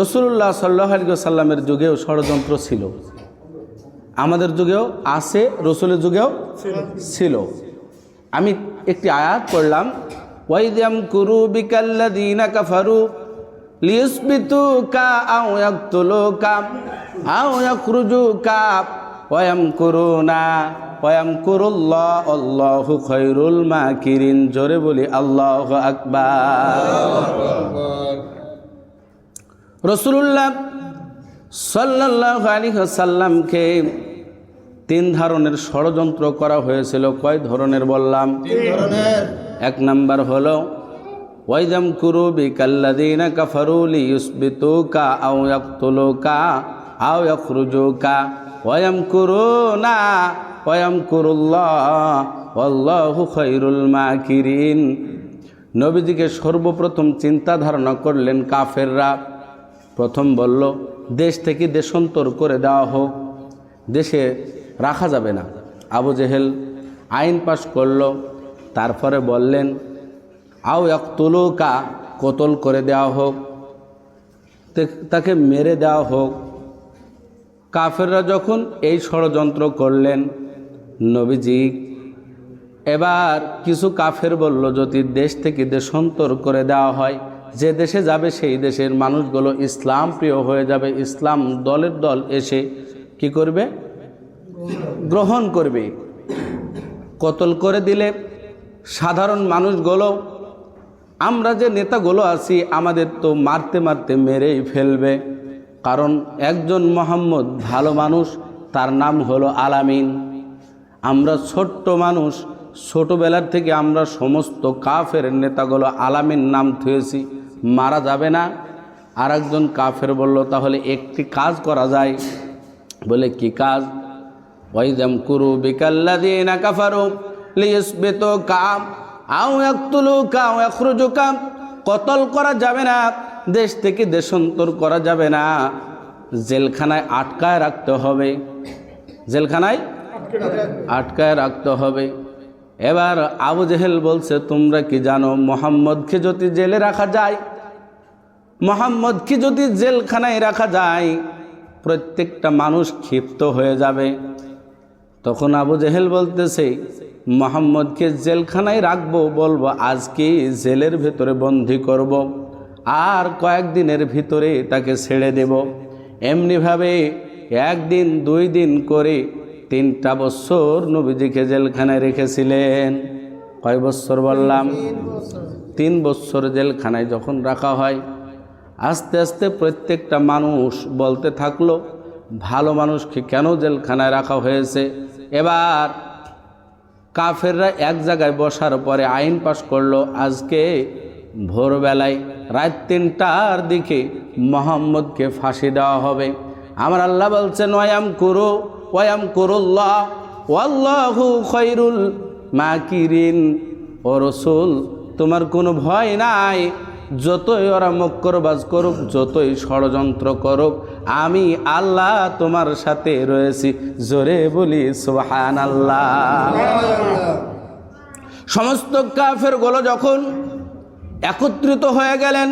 রসুল্লাহ সাল্লাহ সাল্লামের যুগেও ষড়যন্ত্র ছিল। আমাদের যুগেও আছে, রসুলের যুগেও ছিল। আমি একটি আয়াত পড়লাম, ওয়াইদাম কুরু বিকাল্লাদিনা কাফারু লিউসবিতুকা আও ইয়াকতুলুকা, আও ইয়াখরুজুকা ওয়ায়াম কুরুনা ওয়ায়াম কুরুল্লাহ আল্লাহু খৈরুল মাকিরিন। জোরে বলি, আল্লাহু আকবার। রসুল্লাহ সাল্লাহ আলী সাল্লামকে তিন ধরনের ষড়যন্ত্র করা হয়েছিল। কয় ধরনের বললাম? এক নাম্বার হলো ওয়াইদাম কুরু বিকাল্লাদিনা কাফারুলি ইউসবিতুকা আও ইয়াকতুলুকা আও ইয়াখরুজুকা ওয়ায়াম কুরুনা ওয়ায়াম কুরুল্লাহ আল্লাহু খৈরুল মাকিরিন। নবীজিকে সর্বপ্রথম চিন্তা ধারণা করলেন কাফেররা। প্রথম বলল, দেশ থেকে দেশান্তর করে দেওয়া হোক, দেশে রাখা যাবে না। আবু জেহেল আইন পাশ করল, তারপরে বললেন, আও এক তুলুকা কতল করে দেওয়া হোক তাকে মেরে দেওয়া হোক। কাফেররা যখন এই ষড়যন্ত্র করলেন, নবীজি এবার কিছু কাফের বলল, যদি দেশ থেকে দেশান্তর করে দেওয়া হয় যে দেশে যাবে সেই দেশের মানুষগুলো ইসলাম প্রিয় হয়ে যাবে। ইসলাম দলের দল এসে কি করবে? গ্রহণ করবে। কতল করে দিলে? সাধারণ মানুষগুলো, আমরা যে নেতাগুলো আছি, আমাদের তো মারতে মারতে মেরেই ফেলবে। কারণ একজন মোহাম্মদ ভালো মানুষ, তার নাম হলো আলামিন। আমরা ছোট্ট মানুষ, ছোটোবেলার থেকে আমরা সমস্ত কাফের নেতাগুলো আলামিন নাম থুয়েছি। মারা যাবে না। আর একজন কাফের বলল, তাহলে একটি কাজ করা যায়। বলে, কি কাজ? ওয়াইদাম কুরু বিকাল্লাদিনা কাফারু লিয়াসবিতু কাম আও ইয়াকতুলু কাম ইয়াখরুজু কাম কতল করা যাবে না, দেশ থেকে দেশান্তর করা যাবে না। জেলখানায় আটকায় রাখতে হবে। জেলখানায় আটকায় রাখতে হবে। এবার আবু জেহেল বলছে, তোমরা কি জানো, মোহাম্মদকে যদি জেলে রাখা যায় মোহাম্মদকে যদি জেলখানায় রাখা যায়, প্রত্যেকটা মানুষ ক্ষিপ্ত হয়ে যাবে। তখন আবু জেহেল বলতেছে, মোহাম্মদকে জেলখানায় রাখব বলব, আজকে জেলের ভেতরে বন্দি করব। আর কয়েকদিনের ভিতরে তাকে ছেড়ে দেব। এমনিভাবে একদিন, দুই দিন করে তিনটা বছর নবীজিকে জেলখানায় রেখেছিলেন। কয় বছর বললাম? তিন বছর জেলখানায় যখন রাখা হয় আস্তে আস্তে প্রত্যেকটা মানুষ বলতে থাকল, ভালো মানুষকে কেন জেলখানায় রাখা হয়েছে? এবার কাফেররা এক জায়গায় বসার পরে আইন পাশ করল। আজকে ভোরবেলায় রাত তিনটার দিকে মোহাম্মদকে ফাঁসি দেওয়া হবে। আমার আল্লাহ বলছেন ওয়াম করো ওয়াম করুল্লাহ, ওয়াল্লাহু খৈরুল মাকিরিন। ও রসুল, তোমার কোনো ভয় নাই? যতই ওরা মক্করবাজ করুক, যতই ষড়যন্ত্র করুক, আমি আল্লাহ তোমার সাথে রয়েছি। জোরে বলি সোহান আল্লাহ সমস্ত কাফেরগুলো যখন একত্রিত হয়ে গেলেন,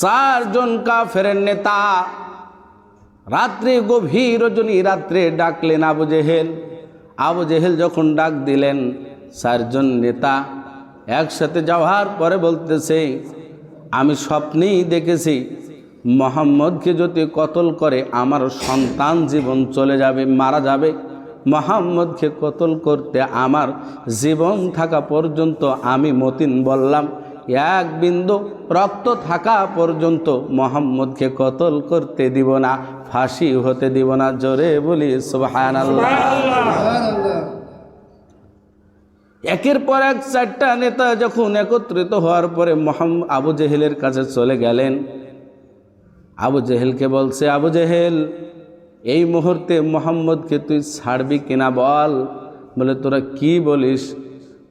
চারজন কাফের নেতা রাত্রে গভীর রজনী রাত্রে ডাকলেন আবু জেহেল। আবু জেহেল যখন ডাক দিলেন, চারজন নেতা একসাথে যাওয়ার পরে বলতেছে, আমি স্বপ্নেই দেখেছি মোহাম্মদকে যদি কতল করে, আমার সন্তান জীবন চলে যাবে, মারা যাবে। মোহাম্মদকে কতল করতে আমার জীবন থাকা পর্যন্ত আমি মতিন বললাম। এক বিন্দু রক্ত থাকা পর্যন্ত মোহাম্মদকে কতল করতে দিব না, ফাঁসি হতে দিব না, জোরে বলি সুবহান একের পর এক চারটা নেতা যখন একত্রিত হওয়ার পরে মোহাম্মদ আবু জেহেলের কাছে চলে গেলেন। আবু জেহেলকে বলছে, আবু জেহেল, এই মুহূর্তে মোহাম্মদকে তুই ছাড়বি কিনা বল? বলে, তোরা কি বলিস?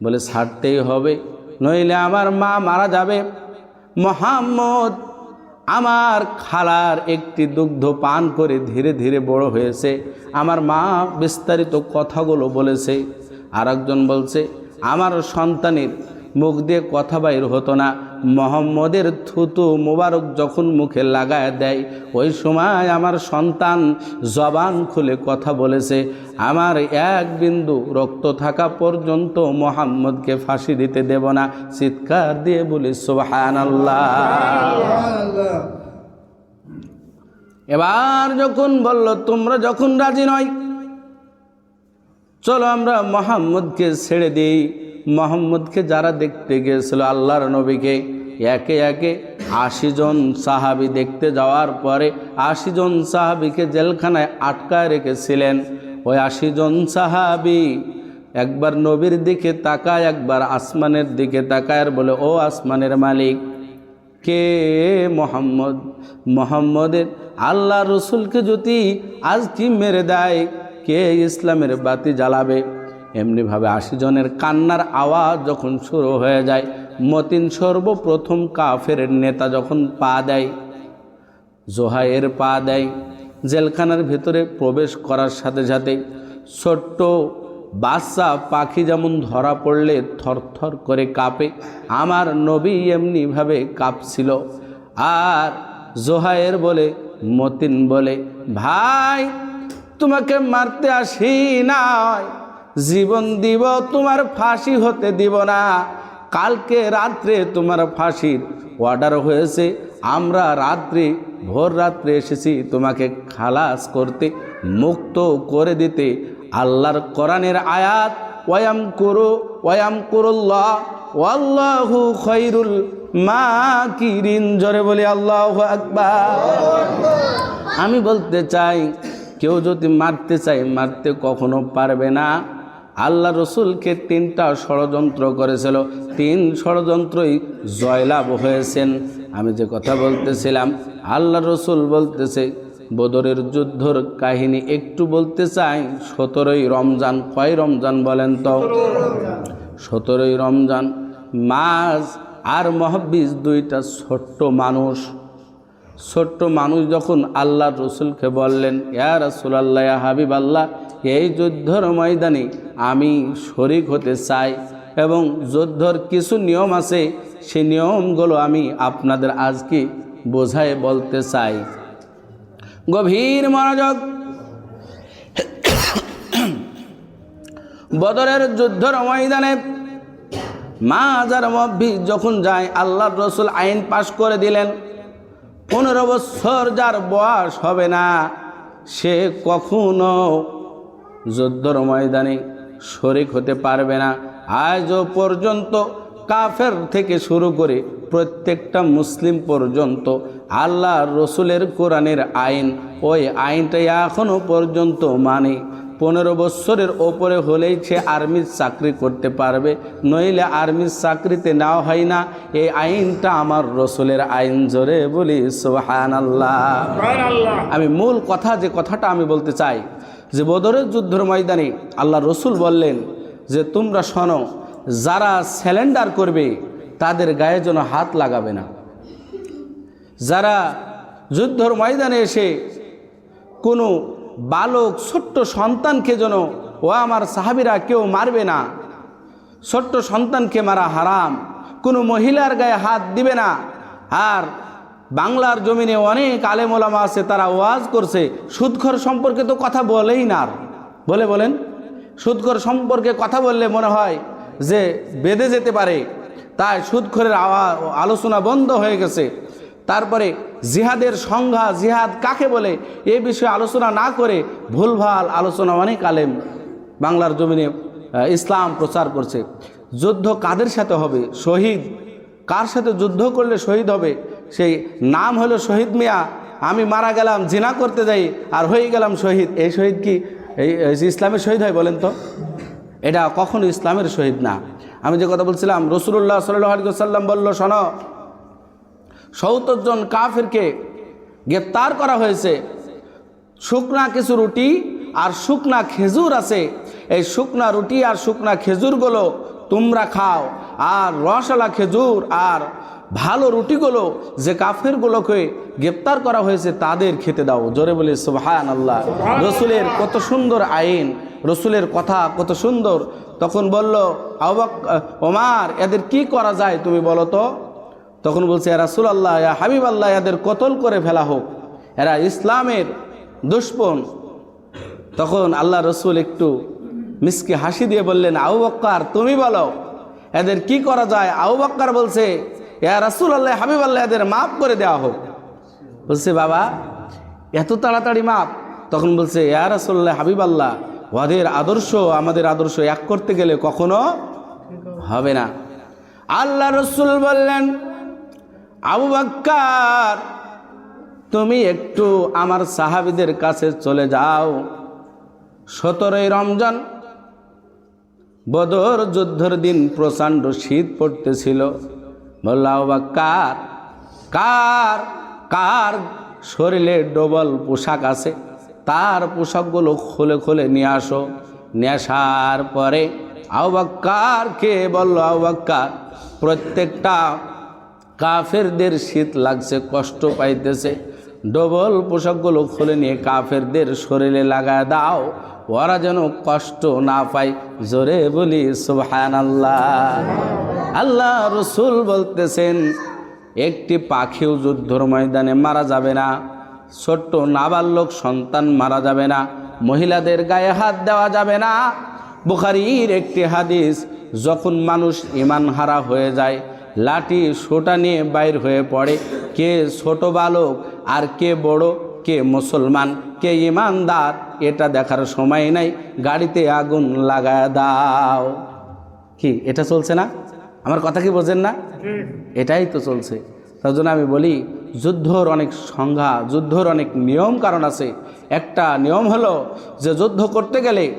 বলে, ছাড়তেই হবে, নইলে আমার মা মারা যাবে। মোহাম্মদ আমার খালার একটি দুগ্ধ পান করে ধীরে ধীরে বড় হয়েছে। আমার মা বিস্তারিত কথাগুলো বলেছে। আর বলছে আমার সন্তানের মুখ দিয়ে কথা বাইর হতো না। মোহাম্মদের থুতু মুবারক যখন মুখে লাগায় দেয় ওই সময় আমার সন্তান জবান খুলে কথা বলেছে আমার এক বিন্দু রক্ত থাকা পর্যন্ত মোহাম্মদকে ফাঁসি দিতে দেব না। চিৎকার দিয়ে বলি আল্লাহ এবার যখন বলল তোমরা যখন রাজি নয় চলো আমরা মোহাম্মদকে ছেড়ে দিই। মোহাম্মদকে যারা দেখতে গিয়েছিল আল্লাহর নবীকে, একে একে আশি জন সাহাবি দেখতে যাওয়ার পরে আশি জন সাহাবিকে জেলখানায় আটকায় রেখেছিলেন। ওই আশি জন সাহাবি একবার নবীর দিকে তাকায়, একবার আসমানের দিকে তাকায়ের বলে, ও আসমানের মালিক, কে মোহাম্মদ? মোহাম্মদের আল্লাহ রসুলকে যদি আজ কি মেরে দেয় কে ইসলামের বাতি জ্বালাবে? এমনিভাবে আশি জনের কান্নার আওয়াজ যখন শুরু হয়ে যায়, মতিন সর্বপ্রথম কাফের নেতা যখন পা দেয় জোহাইয়ের পা দেয়, জেলখানার ভিতরে প্রবেশ করার সাথে সাথে ছোট্ট বাচ্চা পাখি যেমন ধরা পড়লে থরথর করে কাঁপে, আমার নবী এমনিভাবে কাঁপছিল। আর জোহায়ের বলে, মতিন বলে, ভাই তোমাকে মারতে আসি নাই। জীবন দিব, তোমার ফাঁসি হতে দিব না। কালকে রাত্রে তোমার ফাঁসির অর্ডার হয়েছে। আমরা রাত্রে, ভোর রাত্রে এসেছি তোমাকে খালাস করতে, মুক্ত করে দিতে। আল্লাহর কোরআনের আয়াত ওয়াম করু ওয়াম করুল্লাহ, ওয়াল্লাহু খৈরুল মা কিরিন জোরে বলি, আল্লাহ আকবার। আমি বলতে চাই কেউ যদি মারতে চাই মারতে কখনো পারবে না। আল্লাহ রসুলকে তিনটা ষড়যন্ত্র করেছিল। তিন ষড়যন্ত্রই জয়লাভ হয়েছেন। আমি যে কথা বলতেছিলাম, আল্লাহ রসুল বলতেছে, বদরের যুদ্ধর কাহিনী একটু বলতে চাই। সতেরোই রমজান, কয় রমজান বলেন তো? সতেরোই রমজান মাছ আর মহাব্বিস দুইটা ছোট্ট মানুষ। ছোট্ট মানুষ যখন আল্লাহ রসুলকে বললেন, ইয়া রসুলাল্লাহ হাবিব আল্লাহ এই যুদ্ধর ময়দানে আমি শরিক হতে চাই এবং যুদ্ধর কিছু নিয়ম আছে সেই নিয়মগুলো আমি আপনাদের আজকে বোঝায় বলতে চাই। গভীর মনোযোগ বদরের যুদ্ধর ময়দানে মা হাজার মব্বি যখন যায়, আল্লাহর রসুল আইন পাশ করে দিলেন। পনেরো বছর যার বয়স হবে না, সে কখনো যুদ্ধর ময়দানে শরিক হতে পারবে না। আজও পর্যন্ত কাফের থেকে শুরু করে প্রত্যেকটা মুসলিম পর্যন্ত আল্লাহ রসুলের কোরআনের আইন, ওই আইনটাই এখনও পর্যন্ত মানে। পনেরো বছরের ওপরে হলেই সে আর্মির চাকরি করতে পারবে। নইলে আর্মির চাকরিতে নেওয়া হয় না। এই আইনটা আমার রসুলের আইন জোরে বলি সোহান আল্লাহ আমি মূল কথা যে কথাটা আমি বলতে চাই যে বদরের যুদ্ধের ময়দানে আল্লাহ রসুল বললেন যে তোমরা শোনো যারা স্যালেন্ডার করবে তাদের গায়ে যেন হাত লাগাবে না। যারা যুদ্ধর ময়দানে এসে কোনো বালক, ছোট্ট সন্তানকে যেন, ও আমার সাহাবিরা কেউ মারবে না। ছোট্ট সন্তানকে মারা হারাম। কোনো মহিলার গায়ে হাত দিবে না। আর বাংলার জমিনে অনেক আলেমোলামা আছে, তারা ওয়াজ করছে। সুদখর সম্পর্কে তো কথা বলেই না বলে বলেন সুদখর সম্পর্কে কথা বললে মনে হয় যে বেঁধে যেতে পারে। তাই সুদখরের আলোচনা বন্ধ হয়ে গেছে। তারপরে জিহাদের সংজ্ঞা, জিহাদ কাকে বলে? এ বিষয়ে আলোচনা না করে ভুলভাল আলোচনা অনেক আলেম বাংলার জমিনে ইসলাম প্রচার করছে। যুদ্ধ কাদের সাথে হবে? শহীদ? কার সাথে যুদ্ধ করলে শহীদ হবে? সেই নাম হলো শহীদ মিয়া। আমি মারা গেলাম, জিনা করতে যাই, আর হয়ে গেলাম শহীদ। এই শহীদ কি? এই ইসলামের শহীদ হয়, বলেন তো। এটা কখনো ইসলামের শহীদ না। আমি যে কথা বলছিলাম রসুল্লাহ সাল্লাহ সাল্লাম বলল, শোনো সত্তর জন কাফেরকে গ্রেপ্তার করা হয়েছে। শুকনা কিছু রুটি আর শুকনা খেজুর আছে। এই শুকনা রুটি আর শুকনা খেজুরগুলো তোমরা খাও। আর রসালা খেজুর আর ভালো রুটিগুলো যে কাফেরগুলোকে গ্রেপ্তার করা হয়েছে তাদের খেতে দাও। জোরে বলে সুবহান আল্লাহ রসুলের কত সুন্দর আইন রসুলের কথা কত সুন্দর। তখন বলল আবাক ওমার এদের কি করা যায় তুমি বলো তো? তখন বলছে রাসুল আল্লাহ হাবিব আল্লাহ এদের কতল করে ফেলা হোক। এরা ইসলামের দুশ্মন। তখন আল্লাহ রসুল একটু মিসকে হাসি দিয়ে বললেন আউ বক্কার, তুমি বলো, এদের কি করা যায়? আউ বক্কার বলছে, ইয়া রাসুল আল্লাহ হাবিব আল্লাহ এদের মাফ করে দেওয়া হোক। বলছে, বাবা, এত তাড়াতাড়ি মাপ তখন বলছে, ইয়া রাসুল্লাহ হাবিব আল্লাহ ওদের আদর্শ, আমাদের আদর্শ এক করতে গেলে কখনো হবে না। আল্লাহ রসুল বললেন আবু বাক্কার, তুমি একটু আমার সাহাবিদের কাছে চলে যাও। সতেরোই রমজান, বদর যুদ্ধের দিন প্রচণ্ড শীত পড়তেছিল। বললাম বা কার কার কার শরীরে ডবল পোশাক আছে? তার পোশাকগুলো খুলে খুলে নিয়ে আসো। নিয়ে আসার পরে আহ্বাক্কার কে বলল আহ্বাক্কার প্রত্যেকটা কাফেরদের শীত লাগছে, কষ্ট পাইতেছে। ডবল পোশাকগুলো খুলে নিয়ে কাফেরদের শরীরে লাগায় দাও, ওরা যেন কষ্ট না পায়। জোরে বলি সুবহান আল্লাহ আল্লাহ রসুল বলতেছেন, একটি পাখিও যুদ্ধর ময়দানে মারা যাবে না, ছোট্ট নাবালক সন্তান মারা যাবে না, মহিলাদের গায়ে হাত দেওয়া যাবে না। বুখারির একটি হাদিস, যখন মানুষ ইমান হারা হয়ে যায় লাঠি সোটা নিয়ে বাইর হয়ে পড়ে। কে ছোট বালক আর কে বড়, কে মুসলমান, কে ইমানদার, এটা দেখার সময় নাই। গাড়িতে আগুন লাগায় দাও। কি, এটা চলছে না? আমার কথা কি বোঝেন না? এটাই তো চলছে। তার জন্য আমি বলি, যুদ্ধর অনেক সংজ্ঞা, যুদ্ধর অনেক নিয়ম কারণ আছে। একটা নিয়ম হলো যে যুদ্ধ করতে গেলে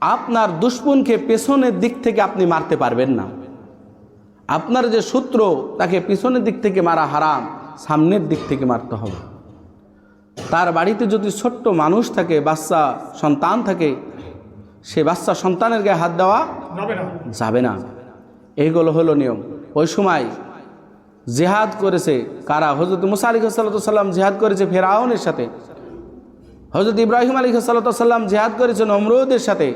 আপনার দুশ্মনকে পেছনের দিক থেকে আপনি মারতে পারবেন না। আপনার যে সূত্র তাকে পিছনের দিক থেকে মারা হারাম সামনের দিক থেকে মারতে হবে। তার বাড়িতে যদি ছোট্ট মানুষ থাকে বাচ্চা সন্তান থাকে সে বাচ্চা সন্তানের গায়ে হাত দেওয়া যাবে না। এইগুলো হলো নিয়ম। ওই সময় জেহাদ করেছে কারা? হজরত মুসা আলী সাল্লাম জেহাদ করেছে ফেরাউনের সাথে। হজরত ইব্রাহিম আলী সাল্লাম জেহাদ করেছে নমরুদের সাথে।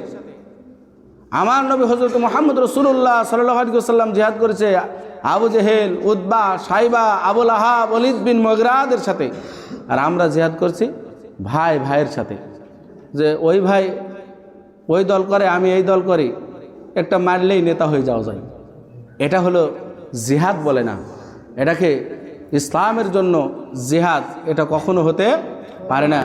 আমার নবী হজরত মোহাম্মদ রসুল্লাহ সাল্লাম জেহাদ করেছে আবু জেহেল উদ্বা সাইবা, আবুল আহাব অলিদ বিন মগরাদের সাথে। আর আমরা জেহাদ করছি ভাই ভাইয়ের সাথে। যে ওই ভাই ওই দল করে, আমি এই দল করি। একটা মারলেই নেতা হয়ে যাওয়া যায়। এটা হলো জিহাদ বলে না। এটাকে ইসলামের জন্য জিহাদ এটা কখনো হতে পারে না।